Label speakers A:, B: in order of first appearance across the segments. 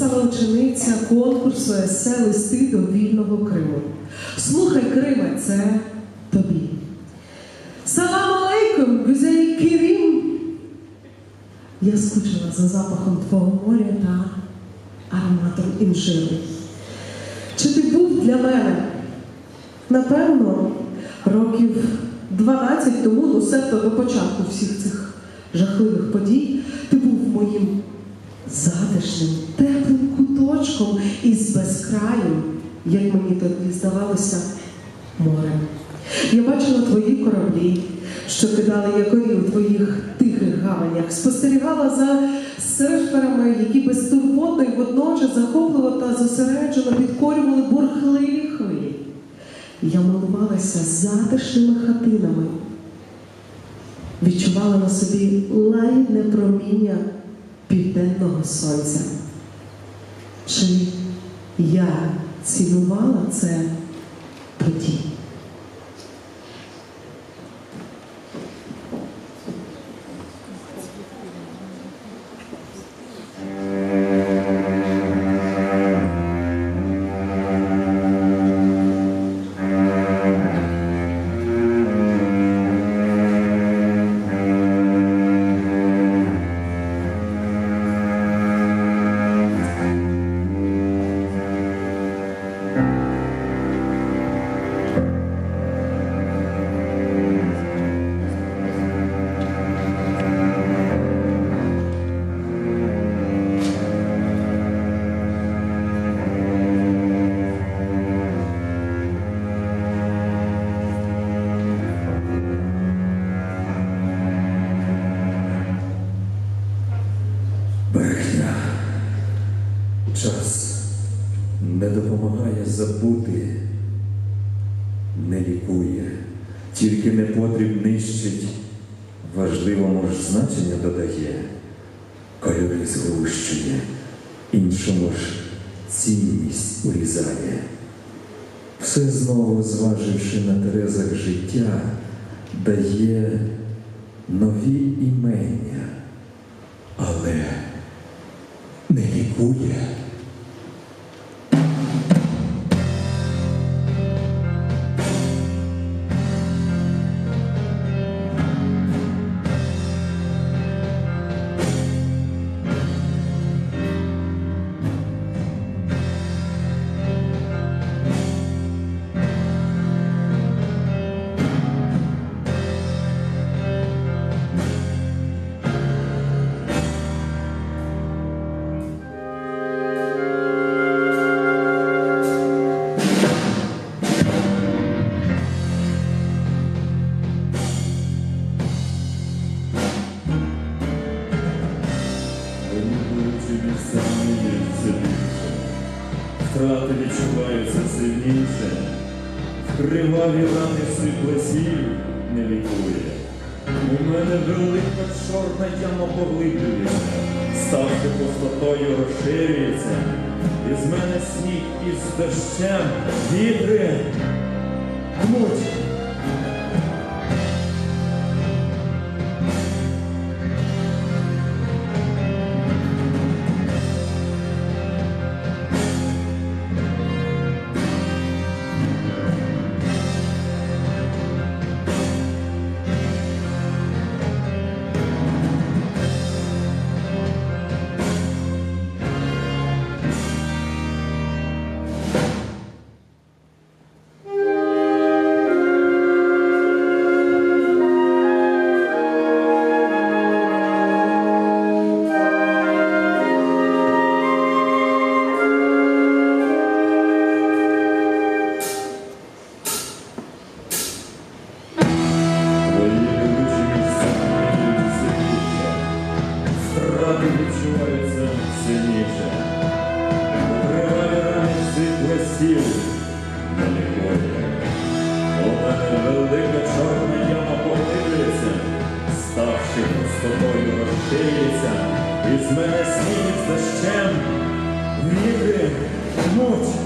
A: Написала учениця конкурсу есе Листи до вільного Криму. Слухай, Криме, це тобі. Салам алейкум, гюзель Кірім. Я скучила за запахом твого моря та ароматом інжиру. Чи ти був для мене? Напевно, років 12 тому, ну до початку всіх цих жахливих подій, ти був моїм затишним, куточком із безкраїм, як мені тоді здавалося, морем. Я бачила твої кораблі, що кидали якорі у твоїх тихих гаванях, спостерігала за серферами, які безтурботно і водночас захопливо та зосереджено підкорювали бурхливі хвилі. Я милувалася затишними хатинами, відчувала на собі лагідне проміння південного сонця. Чи я цінувала це тоді?
B: Значення додає, кольори згущує, іншому ж цінність урізає. Все знову зваживши на терезах життя, дає нові імення але не лікує.
C: Мене велика чорна яма поглиблюється, ставши пустотою розширюється, із мене сніг із дощем вітри муть. Сіл не лікує. У мене велика чорна яма поглиблюється, ставши пустотою розширюється, із мене сніг з дощем віри муть.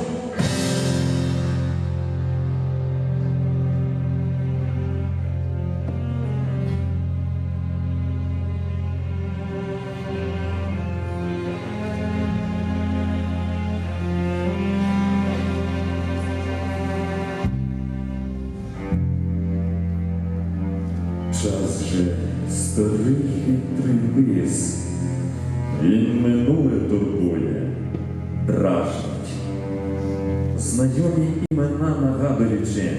C: Каже, старий хитрий лис, він минуле турбує, дражнить.
B: Знайомі імена нагадуючи,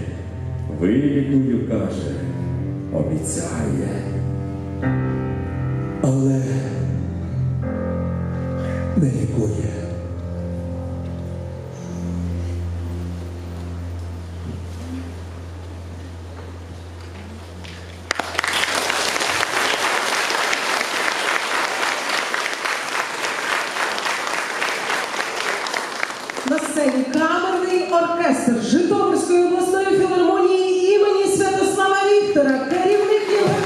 B: вилікую, каже, обіцяє. Але не лікує.
A: На сцені камерний оркестр Житомирської обласної філармонії імені Святослава Віктора, керівник Євген.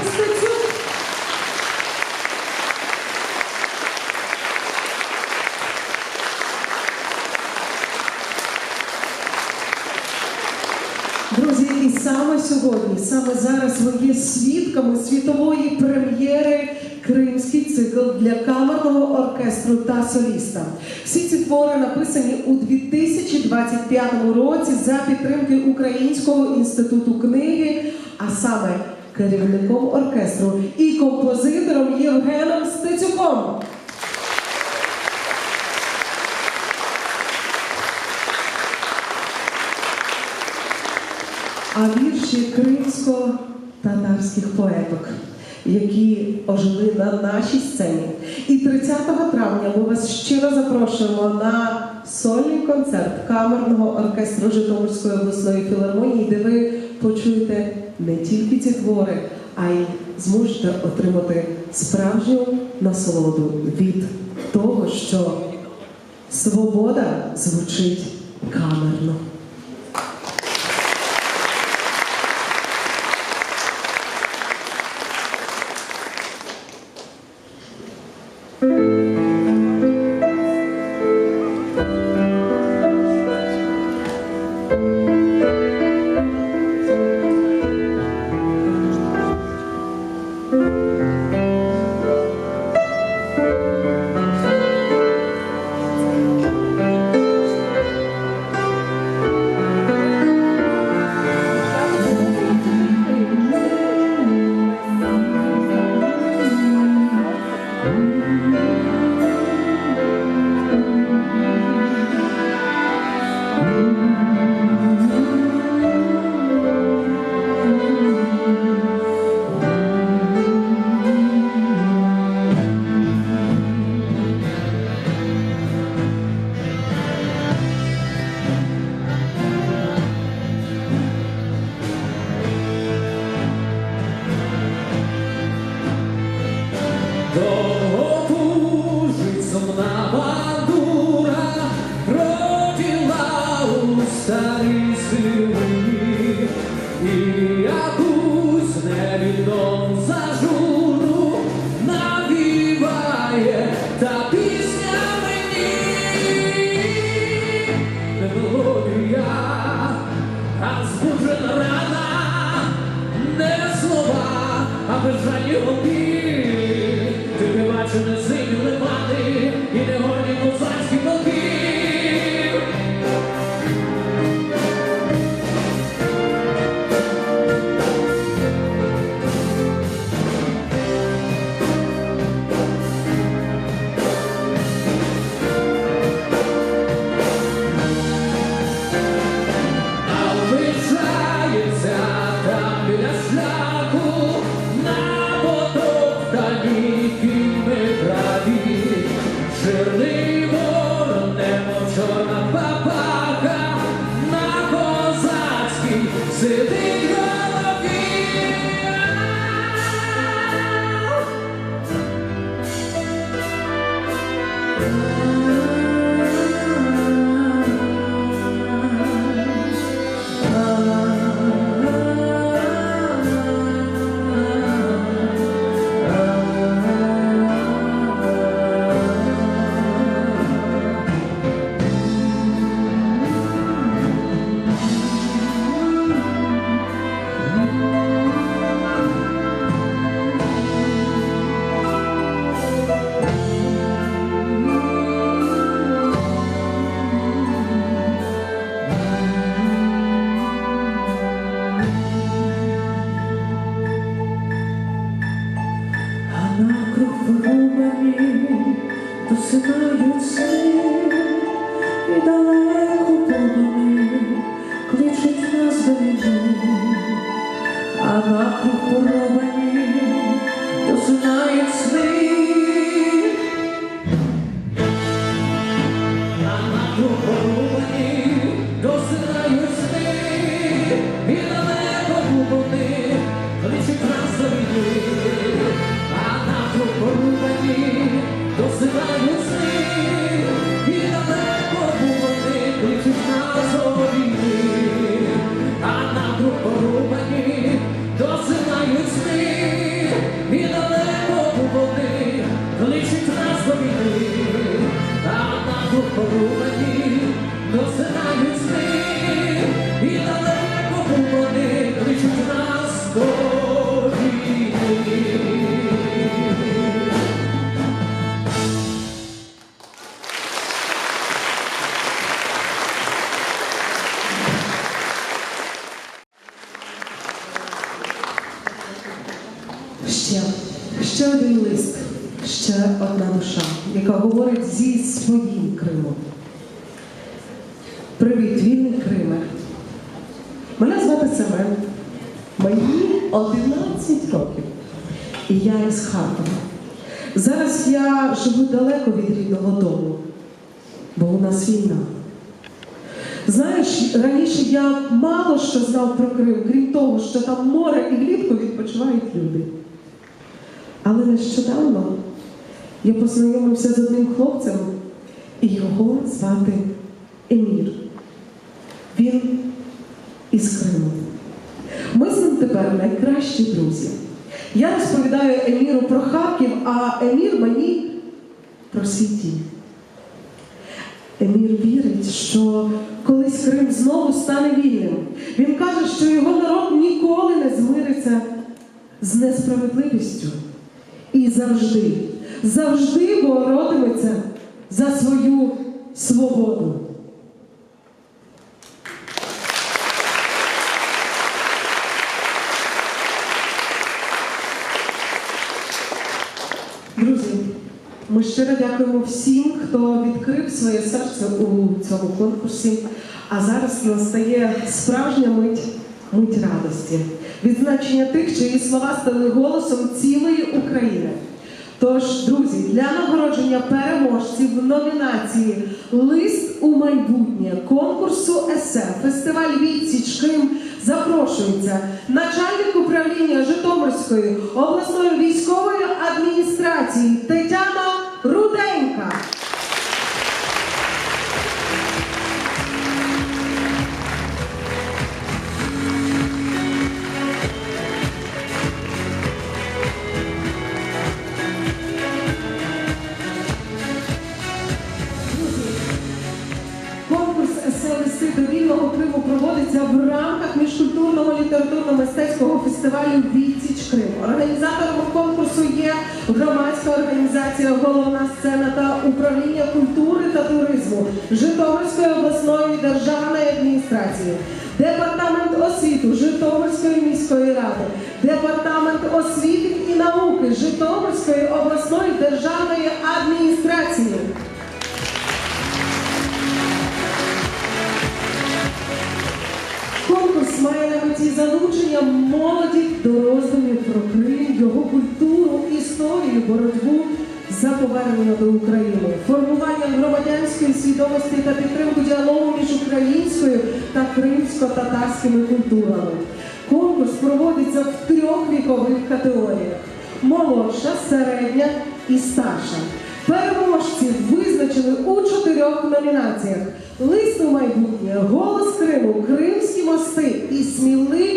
A: Друзі, і саме сьогодні, саме зараз ви є свідками світової прем'єри Кримський цикл для камерного оркестру та соліста. Всі ці твори написані у 2025 році за підтримки Українського інституту книги, а саме керівником оркестру і композитором Євгеном Стецюком. а вірші кримсько-татарських поеток, які ожили на нашій сцені. І 30 травня ми вас щиро запрошуємо на сольний концерт камерного оркестру Житомирської обласної філармонії, де ви почуєте не тільки ці твори, а й зможете отримати справжню насолоду від того, що свобода звучить камерно.
D: Lord. Ти не бачив
A: papá. 11 років. І я із Харкова. Зараз я живу далеко від рідного дому, бо у нас війна. Знаєш, раніше я мало що знав про Крим, крім того, що там море і влітку відпочивають люди. Але нещодавно я познайомився з одним хлопцем, і його звати Емір. Він із Криму. Тепер найкращі друзі. Я розповідаю Еміру про Харків, а Емір мені про свій дім. Емір вірить, що колись Крим знову стане вільним. Він каже, що його народ ніколи не змириться з несправедливістю. І завжди, завжди боротиметься за свою свободу. Друзі, ми щиро дякуємо всім, хто відкрив своє серце у цьому конкурсі. А зараз настає справжня мить, мить радості, відзначення тих, чиї слова стали голосом цілої України. Тож, друзі, для нагородження переможців в номінації Лист у майбутнє конкурсу есе фестиваль Відсіч Крим запрошується начальник управління Житомирської обласної військової адміністрації Тетяна Руденька. Конкурс есе листи до Криму проводиться в рамках міжкультурного літературно-мистецького фестивалю Відсіч Крим. Організатором конкурсу є громадська організація Головна сцена та управління культури та туризму Житомирської обласної державної адміністрації, департамент освіти Житомирської міської ради, департамент освіти і науки Житомирської обласної державної адміністрації. Меті залучення молоді до роздумів про Крим, його культуру, історію, боротьбу за повернення до України, формування громадянської свідомості та підтримку діалогу між українською та кримсько-татарськими культурами. Конкурс проводиться в трьох вікових категоріях: молодша, середня і старша. Переможці визначили у чотирьох номінаціях: Лист у майбутнє, голос Криму, Кримські мости і сміливість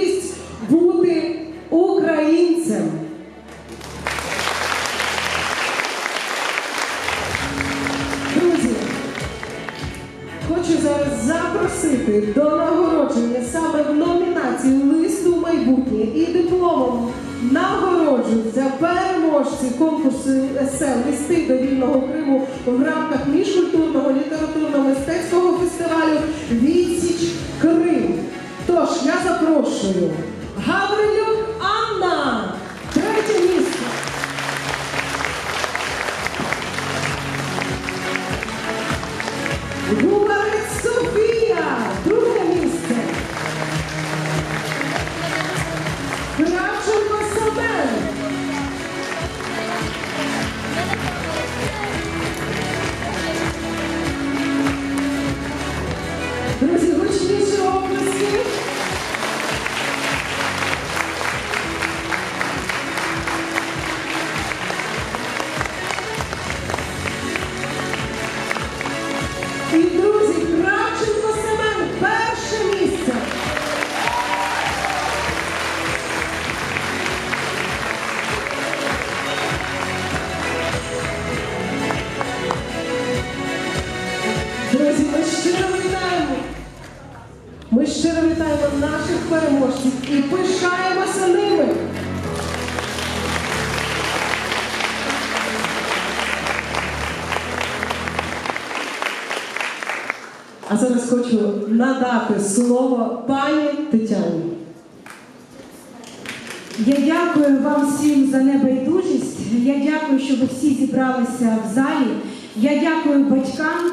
A: слово пані Тетяні.
E: Я дякую вам всім за небайдужість. Я дякую, що ви всі зібралися в залі. Я дякую батькам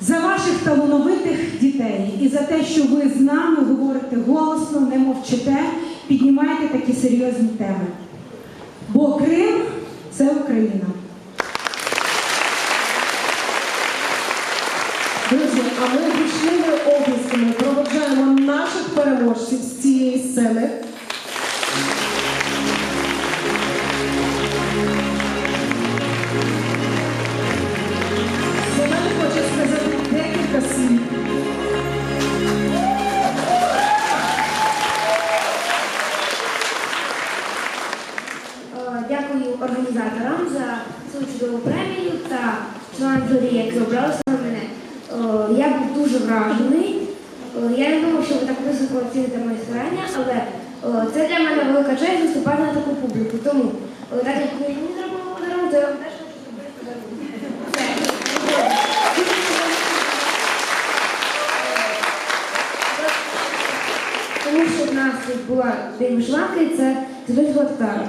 E: за ваших талановитих дітей і за те, що ви з нами говорите голосно, не мовчите, піднімаєте такі серйозні теми. Бо Крим це Україна.
A: Друзі, а ми гучними
F: честь виступати на таку публіку. Тому, так як ви мені зробили подарунок, я вам теж хочу зробити подарунок. Тому що в нас була день вишиванки, і це звичайно татара.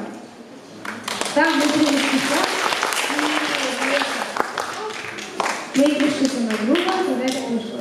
F: Там внутрі час. Ми прийшли на група, то це вийшло.